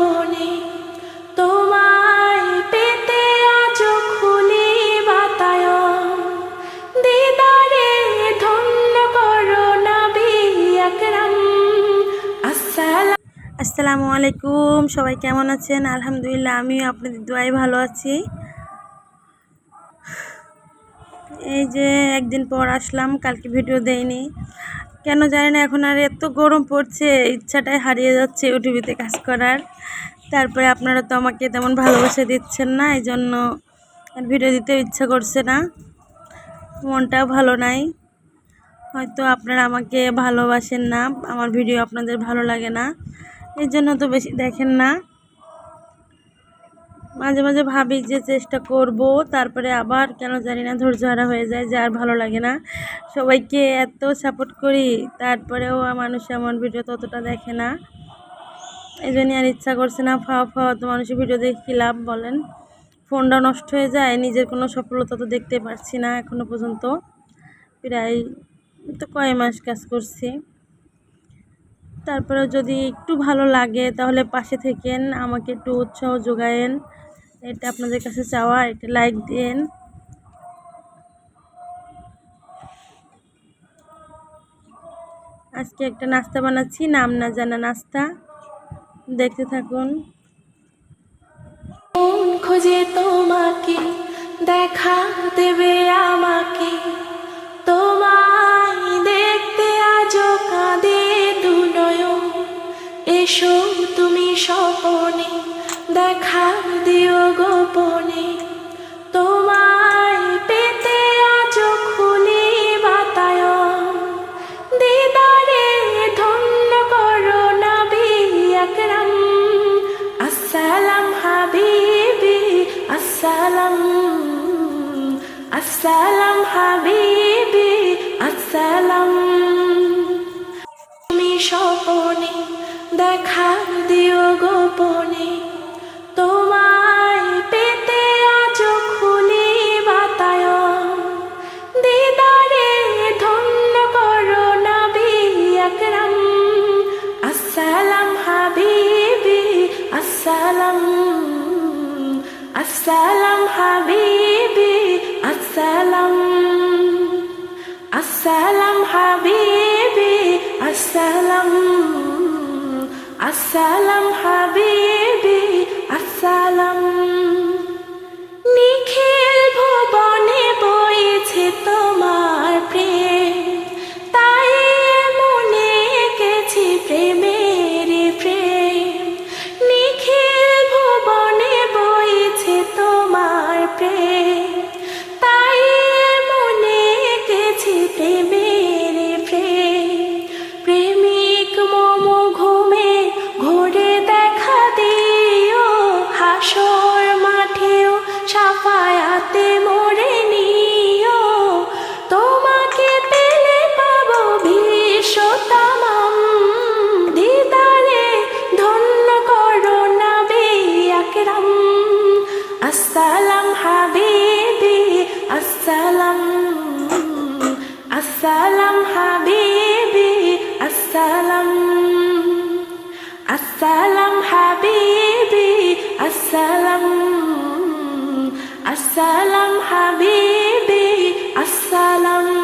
গোপনে তোমায় পেতে আজ খুলি বাতায়ন। দিদারে ধন্য করো নবী আকরাম আসসালাম আসসালামু আলাইকুম, সবাই কেমন আছেন? আলহামদুলিল্লাহ, আমিও আপনাদের দোয়াই ভালো আছি। এই যে, একদিন পর আসলাম, কালকে ভিডিও দেইনি। কেন জানি না, এখন আর এত গরম পড়ছে, ইচ্ছাটাই হারিয়ে যাচ্ছে ইউটিউবিতে কাজ করার। তারপরে আপনারা তো আমাকে তেমন ভালোবাসা দিচ্ছেন না এই জন্য আর ভিডিও দিতে ইচ্ছা করছে না। মনটাও ভালো নাই। হয়তো আপনারা আমাকে ভালোবাসেন না, আমার ভিডিও আপনাদের ভালো লাগে না এই জন্য তো বেশি দেখেন না। মাঝে মাঝে ভাবি যে চেষ্টা করব, তারপরে আবার কেন জানি না ধৈর্য হারা হয়ে যায় যে আর ভালো লাগে না। সবাইকে এত সাপোর্ট করি, তারপরেও মানুষ এমন ভিডিও ততটা দেখে না। এই জন্যই আর ইচ্ছা করছে না ফাওয়া ফাওয়া তো মানুষের ভিডিও দেখে কী লাভ বলেন? ফোনটা নষ্ট হয়ে যায়, নিজের কোনো সফলতা তো দেখতে পারছি না এখনও পর্যন্ত। প্রায় তো কয় মাস কাজ করছি। তারপরে যদি একটু ভালো লাগে তাহলে পাশে থেকেন, আমাকে একটু উৎসাহ যোগায়েন। এটা আপনাদের কাছে চাওয়া, এটা লাইক দিন আজকে একটা নাস্তা বানাচ্ছি, নাম না জানা নাস্তা। দেখতে থাকুন। খোঁজে তোমাকে, দেখা দেবে আমাকে। তোমায় দেখতে আজ কাঁদে দুনয়ন এসো তুমি স্বপনে দেখা দিও গোপনে। তোমায় পেতে আজ খুলি বাতায়ন। দিদারে, ধন্য করো নবী আকরাম আসসালাম হাবিবি, আসসালাম। আসসালাম হাবিবি, আসসালাম। তুমি স্বপনে দেখা দিও আসসালাম আসসালাম হাবিবি আসসালাম আসসালাম হাবিবি আসসালাম আসসালাম হাবিবি আসসালাম। আসসালাম হাবিবি আসসালাম আসসালাম হাবিবি আসসালাম আসসালাম হাবিবি আসসালাম আসসালাম হাবিবি আসসালাম।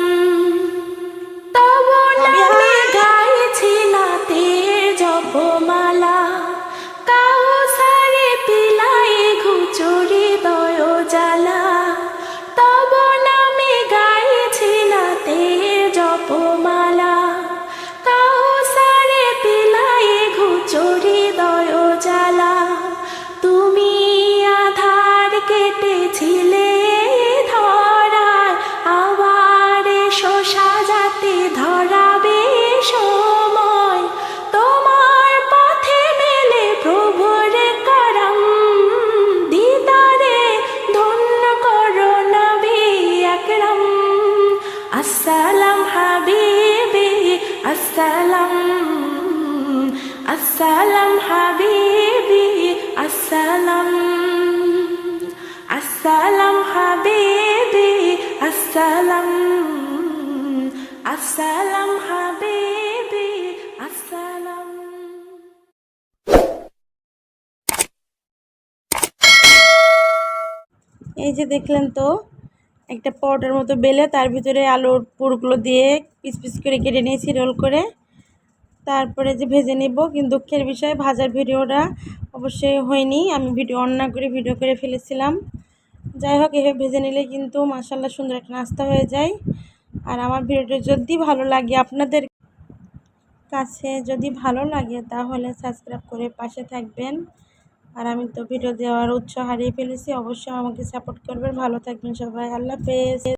কেটেছিলে ধরার, আবার এসো সাজাতে ধরাবে সময়। তোমার পথে প্রভুর দিদারে ধন্য করো আসসালাম হাবিবি, আসসালাম আসসালাম হাবিবি, আসসালাম। Assalam, Assalam, Habibi, Assalam. এই যে দেখলেন তো একটা পটের মতো বেলে তার ভিতরে আলুর পুরগুলো দিয়ে পিস পিস করে কেটে নিয়েছি রোল করে। তারপরে যে ভেজে নিব কিন্তু দুঃখের বিষয়ে ভাজার ভিডিওটা অবশ্যই হয়নি। আমি ভিডিও অন্য করে ভিডিও করে ফেলেছিলাম। যাই হোক, এভাবে ভেজে নিলে কিন্তু মাসাল্লাহ সুন্দর একটা নাস্তা হয়ে যায়। আর আমার ভিডিওটা যদি ভালো লাগে আপনাদের কাছে যদি ভালো লাগে, তাহলে সাবস্ক্রাইব করে পাশে থাকবেন। আর আমি তো ভিডিও দেওয়ার উৎসাহ হারিয়ে ফেলেছি, অবশ্যই আমাকে সাপোর্ট করবেন। ভালো থাকবেন সবাই, আল্লাহ হাফেজ।